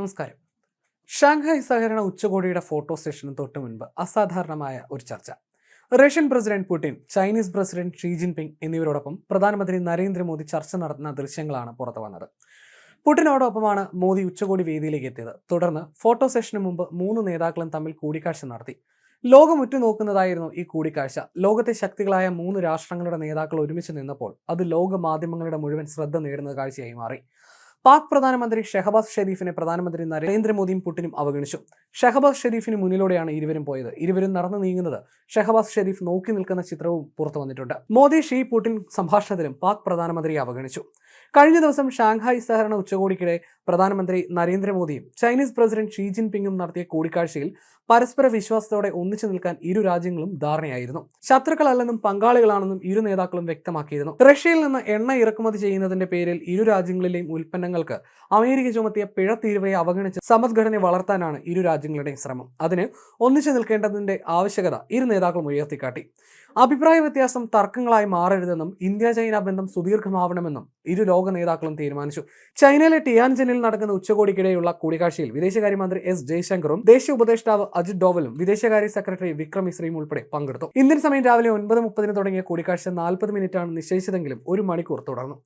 നമസ്കാരം. ഷാങ്ഹായ് സഹകരണ ഉച്ചകോടിയുടെ ഫോട്ടോ സെഷന് തൊട്ട് മുൻപ് അസാധാരണമായ ഒരു ചർച്ച. Russian president Putin Chinese president Xi Jinping എന്നിവരോടൊപ്പം പ്രധാനമന്ത്രി നരേന്ദ്രമോദി ചർച്ച നടത്തുന്ന ദൃശ്യങ്ങളാണ് പുറത്തു വന്നത്. പുടിനോടൊപ്പമാണ് മോദി ഉച്ചകോടി വേദിയിലേക്ക് എത്തിയത്. തുടർന്ന് ഫോട്ടോ സെഷന് മുമ്പ് മൂന്ന് നേതാക്കളും തമ്മിൽ കൂടിക്കാഴ്ച നടത്തി. ലോകം ഉറ്റുനോക്കുന്നതായിരുന്നു ഈ കൂടിക്കാഴ്ച. ലോകത്തെ ശക്തികളായ മൂന്ന് രാഷ്ട്രങ്ങളുടെ നേതാക്കൾ ഒരുമിച്ച് നിന്നപ്പോൾ അത് ലോക മാധ്യമങ്ങളുടെ മുഴുവൻ ശ്രദ്ധ നേടുന്ന കാഴ്ചയായി മാറി. പാക് പ്രധാനമന്ത്രി ഷെഹബാസ് ഷെരീഫിനെ പ്രധാനമന്ത്രി നരേന്ദ്രമോദിയും പുടിനും അവഗണിച്ചു. ഷെഹബാസ് ഷെരീഫിന് മുന്നിലൂടെയാണ് ഇരുവരും പോയത്. ഇരുവരും നടന്നു നീങ്ങുന്നത് ഷെഹബാസ് ഷെരീഫ് നോക്കി നിൽക്കുന്ന ചിത്രവും പുറത്തു വന്നിട്ടുണ്ട്. മോദി ഷീ പുടിൻ സംഭാഷണത്തിലും പാക് പ്രധാനമന്ത്രിയെ അവഗണിച്ചു. കഴിഞ്ഞ ദിവസം ഷാങ്ഹായ് സഹകരണ ഉച്ചകോടിക്കിടെ പ്രധാനമന്ത്രി നരേന്ദ്രമോദിയും ചൈനീസ് പ്രസിഡന്റ് ഷീ ജിൻപിങ്ങും നടത്തിയ കൂടിക്കാഴ്ചയിൽ പരസ്പര വിശ്വാസത്തോടെ ഒന്നിച്ചു നിൽക്കാൻ ഇരു രാജ്യങ്ങളും ധാരണയായിരുന്നു. ശത്രുക്കളല്ലെന്നും പങ്കാളികളാണെന്നും ഇരു നേതാക്കളും വ്യക്തമാക്കിയിരുന്നു. റഷ്യയിൽ നിന്ന് എണ്ണ ഇറക്കുമതി ചെയ്യുന്നതിന്റെ പേരിൽ ഇരു രാജ്യങ്ങളിലെയും ഉൽപ്പന്നങ്ങൾക്ക് അമേരിക്ക ചുമത്തിയ പിഴ തീരുവയെ അവഗണിച്ച് സമ്പദ്ഘടനയെ വളർത്താനാണ് ഇരു രാജ്യങ്ങളുടെയും ശ്രമം. അതിന് ഒന്നിച്ചു നിൽക്കേണ്ടതിന്റെ ആവശ്യകത ഇരു നേതാക്കളും ഉയർത്തിക്കാട്ടി. അഭിപ്രായ വ്യത്യാസം തർക്കങ്ങളായി മാറരുതെന്നും ഇന്ത്യ ചൈന ബന്ധം സുദീർഘമാവണമെന്നും ഇരു ലോക നേതാക്കളും തീരുമാനിച്ചു. ചൈനയിലെ ടിയാൻജനിൽ നടക്കുന്ന ഉച്ചകോടിക്കിടെയുള്ള കൂടിക്കാഴ്ചയിൽ വിദേശകാര്യമന്ത്രി എസ് ജയശങ്കറും ദേശീയ ഉപദേഷ്ടാവ് അജിത് ഡോവലും വിദേശകാര്യ സെക്രട്ടറി വിക്രം മിശ്രയും ഉൾപ്പെടെ പങ്കെടുത്തു. ഇന്ത്യൻ സമയം രാവിലെ ഒൻപത് മുപ്പതിന് തുടങ്ങിയ കൂടിക്കാഴ്ച നാൽപ്പത് മിനിറ്റാണ് നിശ്ചയിച്ചതെങ്കിലും ഒരു മണിക്കൂർ തുടർന്നു.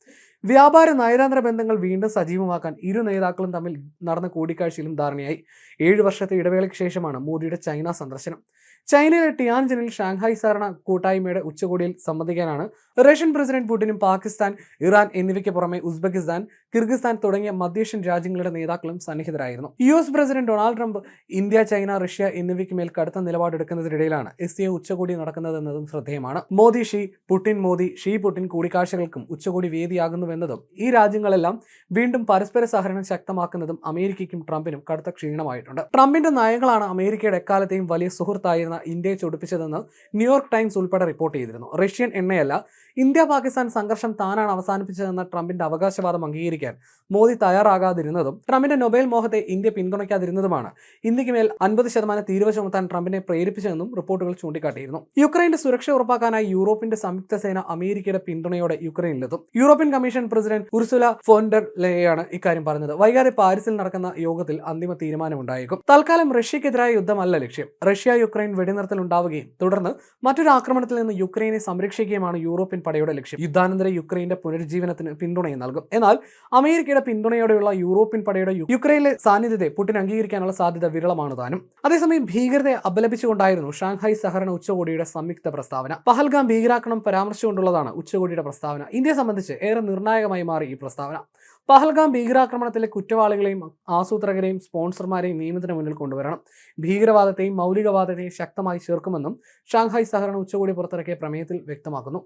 വ്യാപാര നയതന്ത്ര ബന്ധങ്ങൾ വീണ്ടും സജീവമാക്കാൻ ഇരു നേതാക്കളും തമ്മിൽ നടന്ന കൂടിക്കാഴ്ചയിലും ധാരണയായി. ഏഴ് വർഷത്തെ ഇടവേളയ്ക്ക് ശേഷമാണ് മോദിയുടെ ചൈന സന്ദർശനം. ചൈനയിലെ ടിയാൻജനിൽ ഷാങ്ഹായ് സഹകരണ കൂട്ടായ്മയുടെ ഉച്ചകോടിയിൽ സംബന്ധിക്കാനാണ് റഷ്യൻ പ്രസിഡന്റ് പുടിനും പാകിസ്ഥാൻ ഇറാൻ എന്നിവയ്ക്ക് പുറമെ ഉസ്ബെക്കിസ്ഥാൻ കിർഗിസ്ഥാൻ തുടങ്ങിയ മധ്യേഷ്യൻ രാജ്യങ്ങളുടെ നേതാക്കളും സന്നിഹിതരായിരുന്നു. U S president Donald Trump India China Russia എന്നിവയ്ക്ക് മേൽ കടുത്ത നിലപാടെടുക്കുന്നതിനിടയിലാണ് എസ് എ ഉച്ചകോടി നടക്കുന്നതെന്നതും ശ്രദ്ധേയമാണ്. Modi she Putin Modi she Putin കൂടിക്കാഴ്ചകൾക്കും ഉച്ചകോടി വേദിയാകുന്നുവെന്നതും ഈ രാജ്യങ്ങളെല്ലാം വീണ്ടും പരസ്പര സഹകരണം ശക്തമാക്കുന്നതും അമേരിക്കയ്ക്കും ട്രംപിനും കടുത്ത ക്ഷീണമായിട്ടുണ്ട്. ട്രംപിന്റെ നയങ്ങളാണ് അമേരിക്കയുടെ എക്കാലത്തെയും വലിയ സുഹൃത്തായിരുന്ന ഇന്ത്യയെ ചൊടിപ്പിച്ചതെന്ന് ന്യൂയോർക്ക് ടൈംസ് ഉൾപ്പെടെ റിപ്പോർട്ട് ചെയ്തിരുന്നു. റഷ്യൻ എണ്ണയല്ല ഇന്ത്യ പാകിസ്ഥാൻ സംഘർഷം താനാണ് അവസാനിപ്പിച്ചതെന്ന ട്രംപിന്റെ അവകാശവാദം അംഗീകരിക്കാൻ മോദി തയ്യാറാകാതിരുന്നതും ട്രംപിന്റെ നൊബേൽ മോഹത്തെ ഇന്ത്യ പിന്തുണയ്ക്കാതിരുന്നതുമാണ്. ഇന്ത്യയ്ക്ക് മേൽ അൻപത് ശതമാനം തീരുവ ചുമത്താൻ ട്രംപിനെ പ്രേരിപ്പിച്ചതെന്നും റിപ്പോർട്ടുകൾ ചൂണ്ടിക്കാട്ടിയിരുന്നു. യുക്രൈന്റെ സുരക്ഷ ഉറപ്പാക്കാനായി യൂറോപ്പിന്റെ സംയുക്ത സേന അമേരിക്കയുടെ പിന്തുണയോടെ യുക്രൈനിലെത്തും. European commission president Ursula von der ലേയാണ് ഇക്കാര്യം പറഞ്ഞത്. വൈകാതെ പാരീസിൽ നടക്കുന്ന യോഗത്തിൽ അന്തിമ തീരുമാനമുണ്ടായേക്കും. തൽക്കാലം റഷ്യക്കെതിരായ യുദ്ധമല്ല ലക്ഷ്യം. റഷ്യ യുക്രൈൻ വെടിനിർത്തൽ ഉണ്ടാവുകയും തുടർന്ന് മറ്റൊരു ആക്രമണത്തിൽ നിന്ന് യുക്രൈനെ സംരക്ഷിക്കുകയുമാണ് യൂറോപ്യൻ പടയുടെ ലക്ഷ്യം. യുദ്ധാനന്തര യുക്രൈന്റെ പുനരുജ്ജീവനത്തിന് പിന്തുണയും നൽകും. എന്നാൽ അമേരിക്കയുടെ പിന്തുണയോടെയുള്ള യൂറോപ്യൻ പടയുടെ യുക്രൈനിലെ സാന്നിധ്യത്തെ പുടിൻ അംഗീകരിക്കാനുള്ള സാധ്യത വിരളമാണ് താനും. അതേസമയം ഭീകരതയെ അപലപിച്ചുകൊണ്ടായിരുന്നു ഷാങ്ഹായ് സഹകരണ ഉച്ചകോടിയുടെ സംയുക്ത പ്രസ്താവന. പഹൽഗാം ഭീകരാക്രമണം പരാമർശിച്ചുകൊണ്ടുള്ളതാണ് ഉച്ചകോടിയുടെ പ്രസ്താവന. ഇന്ത്യയെ സംബന്ധിച്ച് ഏറെ നിർണായകമായി മാറി ഈ പ്രസ്താവന. പഹൽഗാം ഭീകരാക്രമണത്തിലെ കുറ്റവാളികളെയും ആസൂത്രകരെയും സ്പോൺസർമാരെയും നിയമത്തിന് മുന്നിൽ കൊണ്ടുവരണം. ഭീകരവാദത്തെയും മൗലികവാദത്തെയും ശക്തമായി ചേർക്കുമെന്നും ഷാങ്ഹായ് സഹകരണ ഉച്ചകോടി പുറത്തിറക്കിയ പ്രമേയത്തിൽ വ്യക്തമാക്കുന്നു.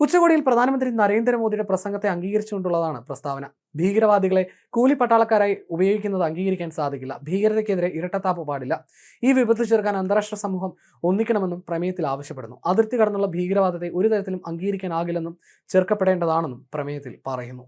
ഉച്ചകോടിയിൽ പ്രധാനമന്ത്രി നരേന്ദ്രമോദിയുടെ പ്രസംഗത്തെ അംഗീകരിച്ചുകൊണ്ടുള്ളതാണ് പ്രസ്താവന. ഭീകരവാദികളെ കൂലിപ്പട്ടാളക്കാരായി ഉപയോഗിക്കുന്നത് അംഗീകരിക്കാൻ സാധിക്കില്ല. ഭീകരതയ്ക്കെതിരെ ഇരട്ടത്താപ്പ് പാടില്ല. ഈ വിപത്ത് ചേർക്കാൻ അന്താരാഷ്ട്ര സമൂഹം ഒന്നിക്കണമെന്നും പ്രമേയത്തിൽ ആവശ്യപ്പെടുന്നു. അതിർത്തി കടന്നുള്ള ഭീകരവാദത്തെ ഒരു തരത്തിലും അംഗീകരിക്കാനാകില്ലെന്നും ചേർക്കപ്പെടേണ്ടതാണെന്നും പ്രമേയത്തിൽ പറയുന്നു.